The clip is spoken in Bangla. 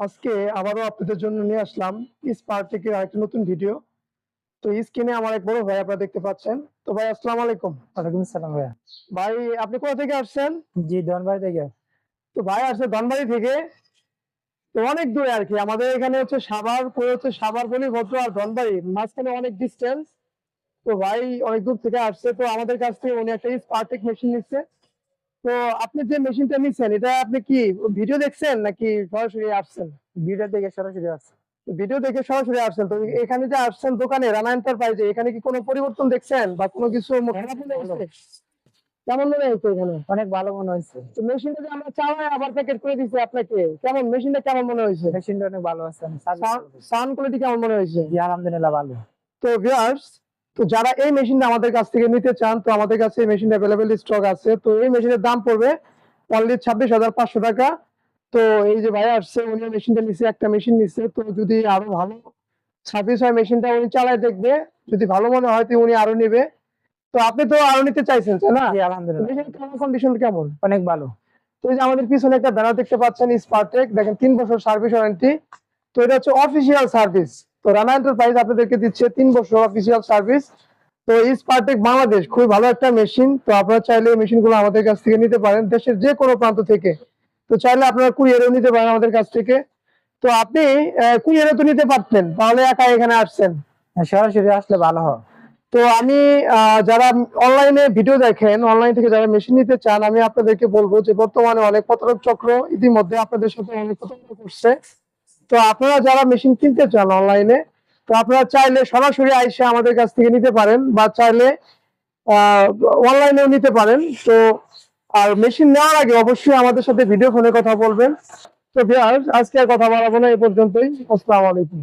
আজকে আবারও আপনাদের জন্য নিয়ে আসলাম স্পার্টেকের আরেকটা নতুন ভিডিও তো স্ক্রিনে আমার এক বড় ভাই আপনারা দেখতে পাচ্ছেন। তো ভাই আসসালামু আলাইকুম। ওয়ালাইকুম আসসালাম ভাইয়া। ভাই আপনি কোথা থেকে আসছেন? জি ধনবাড়ি থেকে। তো ভাই আসছে ধনবাড়ি থেকে। তো অনেক দূরে আর কি। আমাদের এখানে হচ্ছে সাভার পরে হচ্ছে সাভার বলি ভদ্র আর ধনবাড়ি। মাঝখানে অনেক ডিস্টেন্স তো ভাই অনেক দূর থেকে আসছে। তো আমাদের কাছ থেকে উনি একটা স্পার্টেক মেশিন নিচ্ছে। তো আপনি যে মেশিনটা নিচ্ছেন এটা আপনি কি ভিডিও দেখছেন নাকি সরাসরি আসছেন? ভিডিও থেকে সরাসরি আসছে। ভিডিও দেখে সরাসরি আসছেন। তো এখানে যে আসছেন দোকানে রানা এন্টারপ্রাইজে এখানে কি কোনো পরিবর্তন দেখছেন বা কোনো কিছু কেমন মনে হয়েছে এখানে? অনেক ভালো মনে হয়েছে। তো মেশিনটা যে আমরা চালাই আবার প্যাকেট করে দিচ্ছি আপনাকে কেমন মেশিনটা কেমন মনে হয়েছে? মেশিনটা অনেক ভালো আছে সাউন্ড কোয়ালিটি কেমন মনে হয়েছে? আলহামদুলিল্লাহ ভালো। তো ভিউয়ার্স তো যারা এই মেশিনটা আমাদের কাছ থেকে নিতে চান তো আমাদের কাছে এই মেশিন অ্যাভেলেবেল স্টক আছে। তো এই মেশিনের দাম পড়বে অনলি ছাব্বিশ হাজার পাঁচশো টাকা। তো এই যে ভাই আসছে উনি মেশিনটা নিচ্ছে একটা মেশিন নিচ্ছে তো যদি আরও ভালো সার্ভিস হয় মেশিনটা উনি চালায় দেখবে। যদি ভালো মনে হয় তো উনি আরও নেবে। তো আপনি তো আরও নিতে চাইছেন তাই না? আলহামদুলিল্লাহ। কন্ডিশন কেমন? অনেক ভালো। তো এই যে আমাদের পিছনে একটা ব্যানার দেখতে পাচ্ছেন স্পার্টেক দেখেন তিন বছর সার্ভিস ওয়ারেন্টি তো এটা হচ্ছে অফিসিয়াল সার্ভিস তো রানা এন্টারপ্রাইজ আপনাদেরকে দিচ্ছে তিন বছর অফিসিয়াল সার্ভিস তো স্পার্টেক বাংলাদেশ খুবই ভালো একটা মেশিন তো আপনারা চাইলে মেশিনগুলো আমাদের কাছ থেকে নিতে পারেন দেশের যে কোনো প্রান্ত থেকে। তো চাইলে আপনারা কুরিয়ারেও নিতে পারেন আমাদের কাছ থেকে। তো আপনি কুরিয়ারে তো নিতে পারতেন তাহলে একা এখানে আসছেন। হ্যাঁ, সরাসরি আসলে ভালো হয়। তো আমি যারা অনলাইনে ভিডিও দেখেন অনলাইন থেকে যারা মেশিন নিতে চান আমি আপনাদেরকে বলব যে বর্তমানে অনেক প্রতারক চক্র ইতিমধ্যে আপনাদের সাথে অনেক প্রতারণা করছে। তো আপনারা যারা মেশিন কিনতে চান অনলাইনে তো আপনারা চাইলে সরাসরি আইসে আমাদের কাছ থেকে নিতে পারেন বা চাইলে অনলাইনেও নিতে পারেন। তো, আর মেশিন নেওয়ার আগে অবশ্যই আমাদের সাথে ভিডিও ফোনে কথা বলবেন। তো আজকে আর কথা বলাবো না এ পর্যন্তই। আসসালামু আলাইকুম।